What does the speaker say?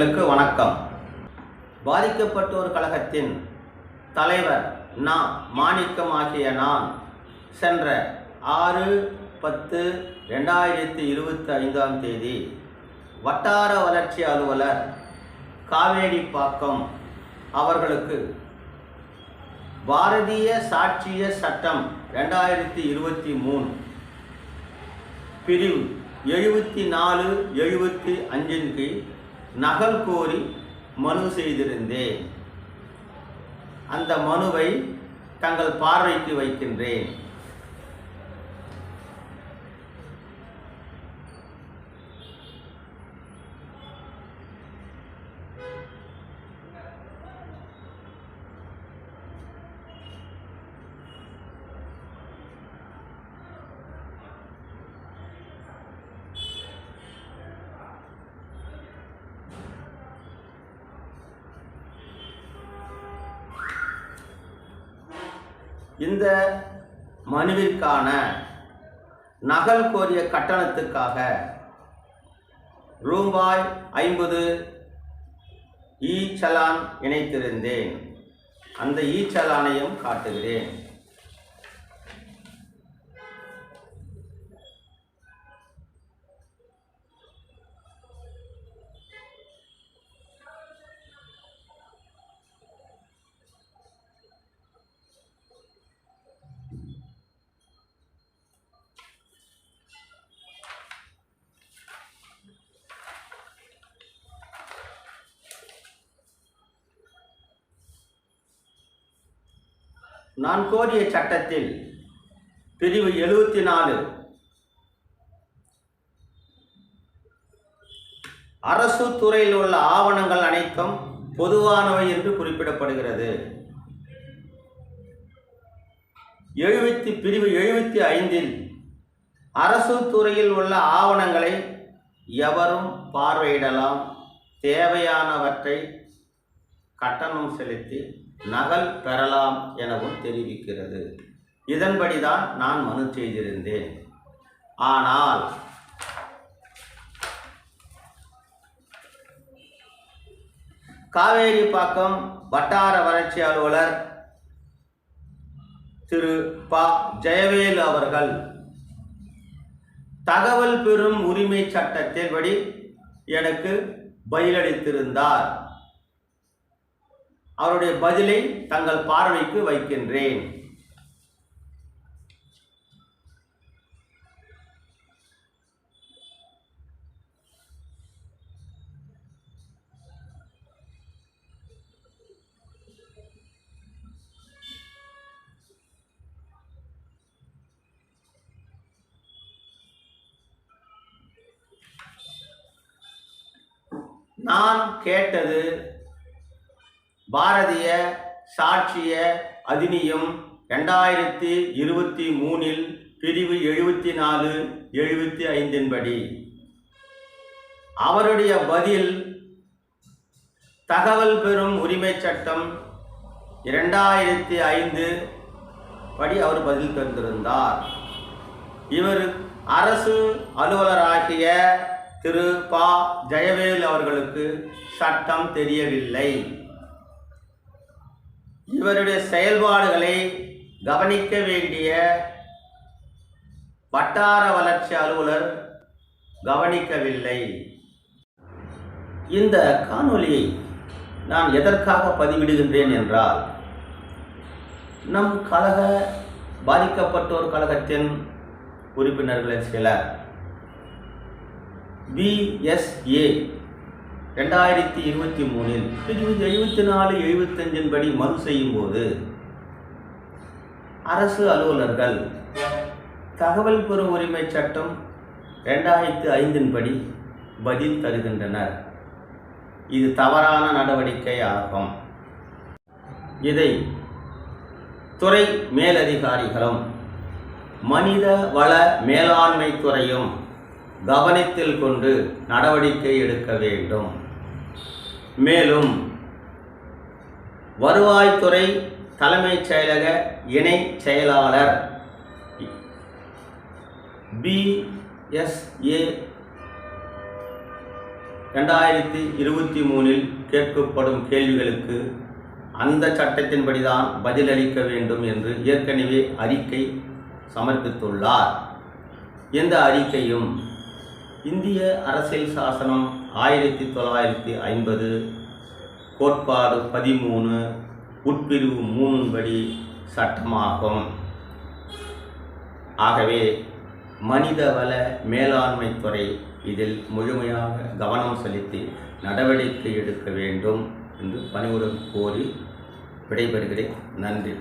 நேயர்களுக்கு வணக்கம். பாதிக்கப்பட்டோர் கழகத்தின் தலைவர் நா. மாணிக்கம் ஆகிய நான் சென்ற ஆறு பத்து ரெண்டாயிரத்தி இருபத்தி ஐந்தாம் தேதி வட்டார வளர்ச்சி அலுவலர் காவேரிப்பாக்கம் அவர்களுக்கு பாரதிய சாட்சிய சட்டம் ரெண்டாயிரத்தி இருபத்தி மூணு பிரிவு எழுபத்தி நாலு எழுபத்தி அஞ்சின் கீழ் நகல் கோரி மனு செய்திருந்தேன். அந்த மனுவை தங்கள் பார்வைக்கு வைக்கின்றேன். இந்த மனுவிற்கான நகல் கோரிய கட்டணத்துக்காக ரூபாய் ஐம்பது ஈ சலான் இணைத்திருந்தேன். அந்த ஈ சலானையும் காட்டுகிறேன். நான் கோரிய சட்டத்தில் பிரிவு எழுபத்தி நாலு அரசு துறையில் உள்ள ஆவணங்கள் அனைத்தும் பொதுவானவை என்று குறிப்பிடப்படுகிறது. எழுபத்தி பிரிவு எழுபத்தி ஐந்தில் அரசு துறையில் உள்ள ஆவணங்களை எவரும் பார்வையிடலாம். தேவையானவற்றை கட்டணம் செலுத்தி நகல் பெறலாம் எனவும் தெரிவிக்கிறது. இதன்படிதான் நான் மனு செய்திருந்தேன். ஆனால் காவேரிப்பாக்கம் வட்டார வளர்ச்சி அலுவலர் திரு ப. ஜெயவேலு அவர்கள் தகவல் பெறும் உரிமை சட்டத்தின்படி எனக்கு பதிலளித்திருந்தார் அவருடைய பதிலை தங்கள் பார்வைக்கு வைக்கின்றேன். நான் கேட்டது பாரதிய சாட்சிய அதினியம் ரெண்டாயிரத்தி இருபத்தி மூணில் பிரிவு எழுபத்தி நாலு எழுபத்தி ஐந்தின்படி அவருடைய பதில் தகவல் பெறும் உரிமை சட்டம் இரண்டாயிரத்தி ஐந்து படி அவர் பதில் தந்திருந்தார். இவர் அரசு அலுவலராகிய திரு ப. ஜெயவேல் அவர்களுக்கு சட்டம் தெரியவில்லை. இவருடைய செயல்பாடுகளை கவனிக்க வேண்டிய வட்டார வளர்ச்சி அலுவலர் கவனிக்கவில்லை. இந்த காணொலியை நான் எதற்காக பதிவிடுகின்றேன் என்றால் நம் கழக பாதிக்கப்பட்டோர் கழகத்தின் உறுப்பினர்களில் சிலர் பிஎஸ்ஏ ரெண்டாயிரத்தி இருபத்தி மூணில் பிரிவு எழுபத்தி நாலு எழுபத்தஞ்சின் படி மறு செய்யும் போது அரசு அலுவலர்கள் தகவல் பெறும் உரிமை சட்டம் ரெண்டாயிரத்து ஐந்தின் படி பதில் தருகின்றனர். இது தவறான நடவடிக்கை ஆகும். இதை துறை மேலதிகாரிகளும் மனித வள மேலாண்மை துறையும் கவனத்தில் கொண்டு நடவடிக்கை எடுக்க வேண்டும். மேலும் வருவாய்த்துறை தலைமைச் செயலக இணை செயலாளர் பிஎஸ்ஏ ரெண்டாயிரத்தி இருபத்தி மூணில் கேட்கப்படும் கேள்விகளுக்கு அந்த சட்டத்தின்படி தான் பதிலளிக்க வேண்டும் என்று ஏற்கனவே அறிக்கை சமர்ப்பித்துள்ளார். இந்த அறிக்கையும் இந்திய அரசியல் சாசனம் ஆயிரத்தி தொள்ளாயிரத்தி ஐம்பது கோட்பாடு பதிமூணு உட்பிரிவு மூணுபடி சட்டமாகும். ஆகவே மனிதவள மேலாண்மை துறை இதில் முழுமையாக கவனம் செலுத்தி நடவடிக்கை எடுக்க வேண்டும் என்று பணிவுடன் கோரி விடைபெறுகிறேன். நன்றி.